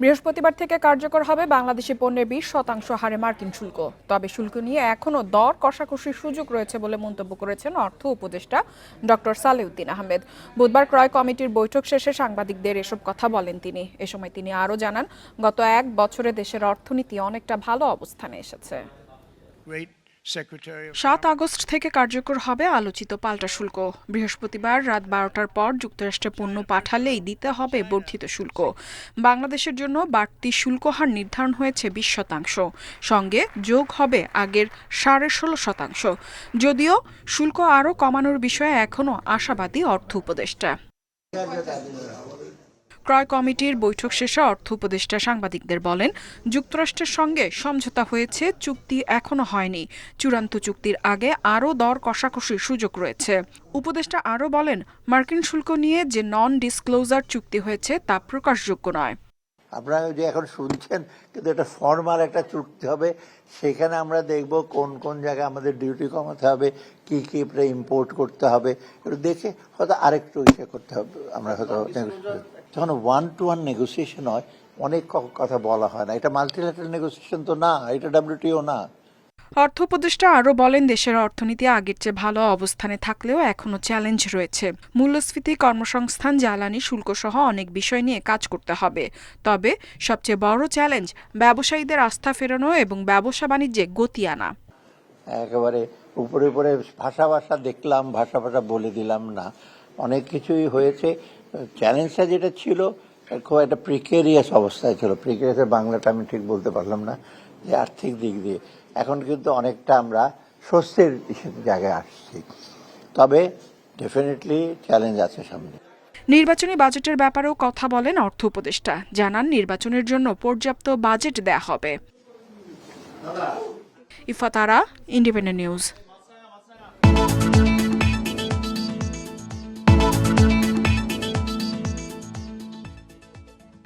বৃহস্পতিবার থেকে কার্যকর হবে বাংলাদেশি পণ্যের বিশ শতাংশ হারে মার্কিন শুল্ক। তবে শুল্ক নিয়ে এখনও দর কষাকষির সুযোগ রয়েছে বলে মন্তব্য করেছেন অর্থ উপদেষ্টা ডক্টর সালেউদ্দিন আহমেদ। বুধবার ক্রয় কমিটির বৈঠক শেষে সাংবাদিকদের এসব কথা বলেন তিনি। এ সময় তিনি আরও জানান, গত এক বছরে দেশের অর্থনীতি অনেকটা ভালো অবস্থানে এসেছে। সাত আগস্ট থেকে কার্যকর হবে আলোচিত পাল্টা শুল্ক। বৃহস্পতিবার রাত বারোটার পর যুক্তরাষ্ট্রে পণ্য পাঠালেই দিতে হবে বর্ধিত শুল্ক। বাংলাদেশের জন্য বাড়তি শুল্ক হার নির্ধারণ হয়েছে বিশ শতাংশ। সঙ্গে যোগ হবে আগের সাড়ে ষোলো শতাংশ। যদিও শুল্ক আরও কমানোর বিষয়ে এখনও আশাবাদী অর্থ উপদেষ্টা। ক্রয় কমিটির বৈঠক শেষে অর্থ উপদেষ্টা সাংবাদিকদের বলেন, যুক্তরাষ্ট্রের সঙ্গে সমঝোতা হয়েছে, চুক্তি এখনও হয়নি। চূড়ান্ত চুক্তির আগে আরও দর কষাকষির সুযোগ রয়েছে। উপদেষ্টা আরও বলেন, মার্কিন শুল্ক নিয়ে যে নন ডিসক্লোজার চুক্তি হয়েছে তা প্রকাশযোগ্য নয়। আপনারা যে এখন শুনছেন কিন্তু এটা ফর্মাল একটা চুক্তি হবে সেখানে আমরা দেখব কোন কোন জায়গায় আমাদের ডিউটি কমাতে হবে কি কি ইম্পোর্ট করতে হবে। দেখে হয়তো আরেকটু ইসে করতে হবে আমরা হয়তো যখন ওয়ান টু ওয়ান নেগোসিয়েশন হয় অনেক কথা বলা হয় না। এটা মাল্টিল্যাটারাল নেগোসিয়েশন তো না এটা ডাব্লিউটিও না। অর্থ উপদেষ্টা আরও বলেন, দেশের অর্থনীতি আগের চেয়ে ভালো অবস্থানে থাকলেও এখনও চ্যালেঞ্জ রয়েছে। মূল্যস্ফীতি কর্মসংস্থান, জ্বালানি শুল্ক সহ অনেক বিষয় নিয়ে কাজ করতে হবে। তবে সবচেয়ে বড় চ্যালেঞ্জ ব্যবসায়ীদের আস্থা ফেরানো এবং ব্যবসা বাণিজ্যে গতি আনা। একেবারে উপরে উপরে ভাষা ভাষা দেখলাম, ভাষা ভাষা বলে দিলাম না। অনেক কিছুই হয়েছে। চ্যালেঞ্জটা যেটা ছিল, খুব একটা প্রিকেরিয়াস অবস্থায় ছিল। প্রিকেরিয়াসের বাংলাটা আমি ঠিক বলতে পারলাম না। যে আর্থিক দিক দিয়ে। এখন কিন্তু অনেকটা আমরা স্বস্তির জায়গায় আসছি। তবে ডেফিনেটলি চ্যালেঞ্জ আছে সামনে। নির্বাচনী বাজেটের ব্যাপারেও কথা বলেন অর্থ উপদেষ্টা। জানান নির্বাচনের জন্য পর্যাপ্ত বাজেট দেয়া হবে। ইফাতারা ইন্ডিপেন্ডেন্ট নিউজ